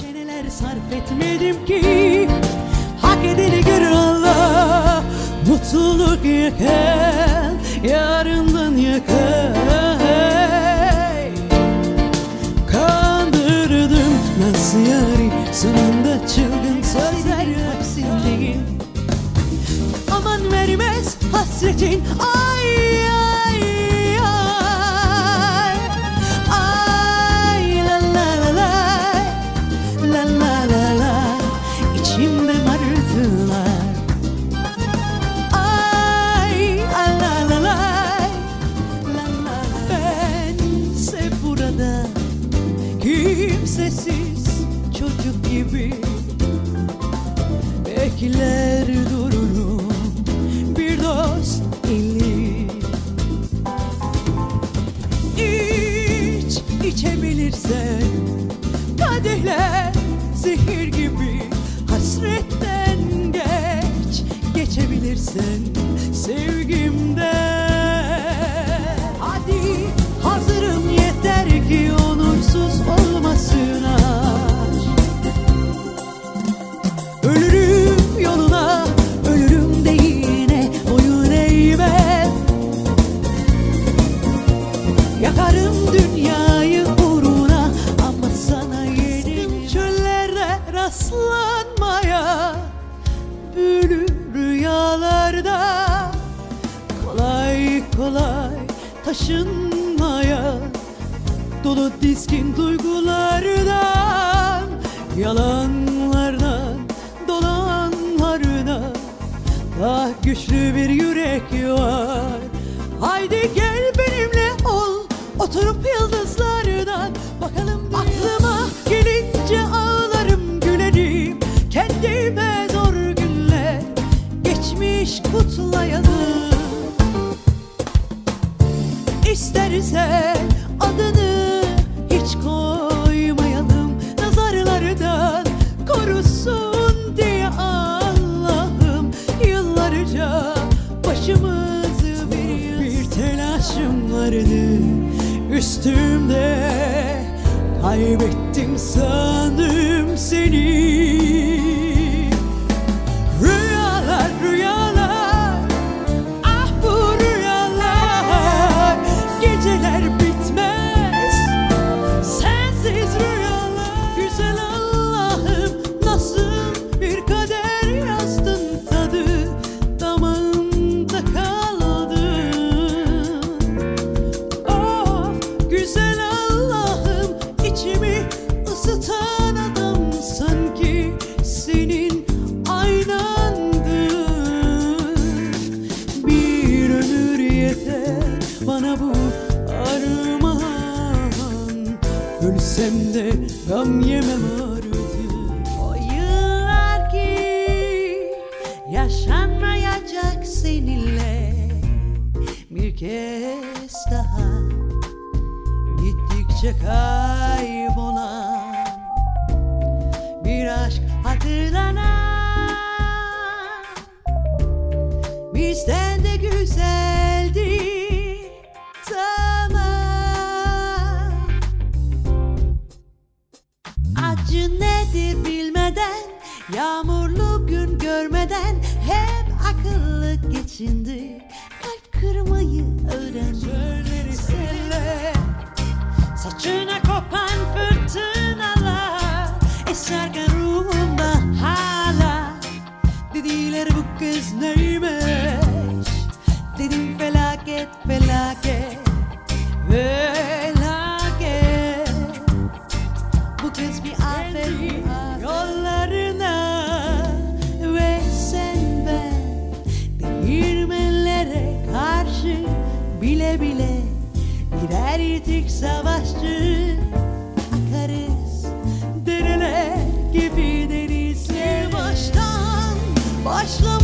Çeneler sarf etmedim ki. Hak edeni gör Allah Mutluluk yakar Yarından yakar Kandırdım nasıl yari Sonunda çılgın sözler hapsindeyim Aman vermez hasretin ay İçimde martılar Ay ay la la Bense burada Kimsesiz çocuk gibi Bekler geçebilirsen sevgimden. Hadi hazırım yeter ki taşınmaya Dolu diskin duygulardan Yalanlardan dolanlardan Daha güçlü bir yürek var. Haydi gel benimle ol Oturup yıldızlardan Bakalım. Aklıma gelince ağlarım gülerim. Kendime zor günler Geçmiş kutlayalım İstersen adını hiç koymayalım. Nazarlardan korusun diye Allah'ım. Yıllarca başımızı bir Bir telaşım vardı. Üstümde Kaybettim sandım seni senin aynandın Bir ömür yeter bana bu armağan. Ölsem de gam yemem artık. O yıllar ki yaşanmayacak seninle. Bir kez daha Gittikçe kaybolan Bizden de güzeldi zaman. Acı nedir bilmeden Yağmurlu gün görmeden Hep akıllı geçindi felaket felaket bu kız bir yollarına Ve sen ben değirmenlere karşı Bile bile birer yitik savaşçı Akarız dereler gibi denizle Baştan başlamak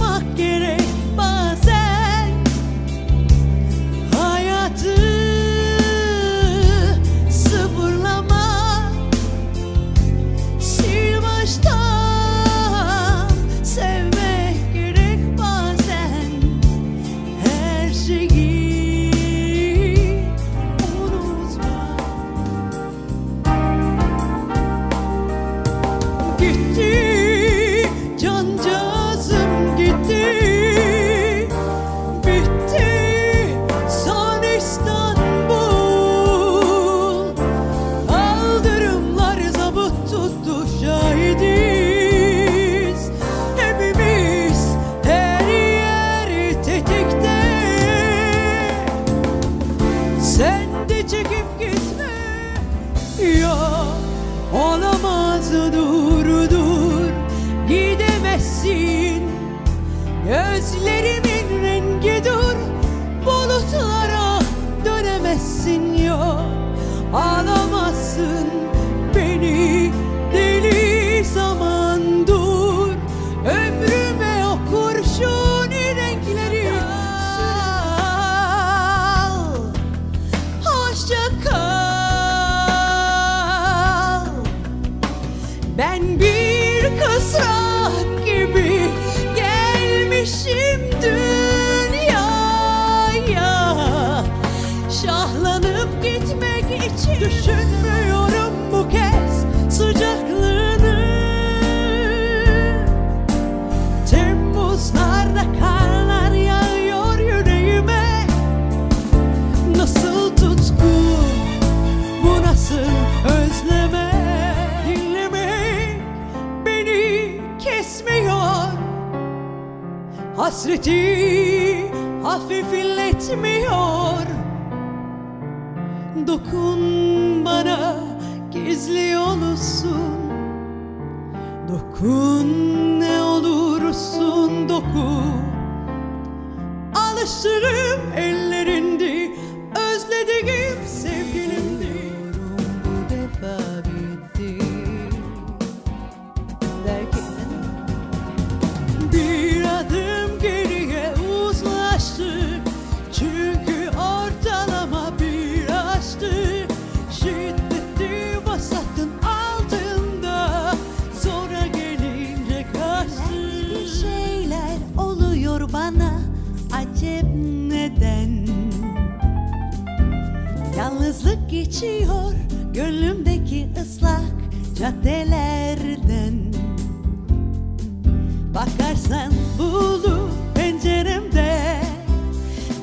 Hasreti hafifletmiyor Dokun bana gizli olursun. Dokun ne olursun dokun. Alışırım Yalnızlık geçiyor gönlümdeki ıslak caddelerden. Bakarsan bulu penceremde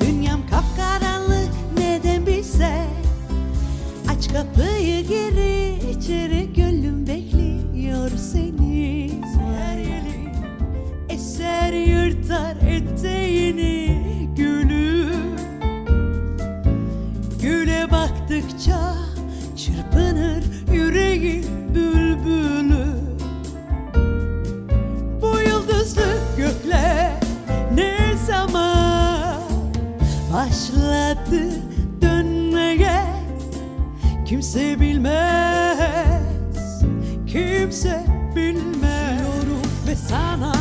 Dünyam kapkaranlık neden bilse. Aç kapıyı geri içeri gönlüm bekliyor seni. Eser yırtar eteğini baktıkça çırpınır yüreğim bülbülü. Bu yıldızlı gökler ne zaman başladı dönmeye? Kimse bilmez, kimse bilmiyorum ve sana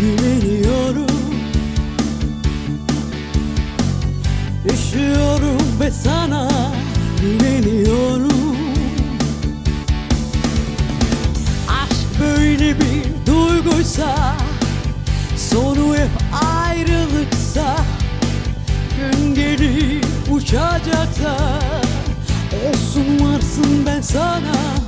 güveniyorum Düşüyorum ve sana güveniyorum Aşk böyle bir duyguysa Sonu hep ayrılıksa Gün gelir uçacaksa Olsun varsın ben sana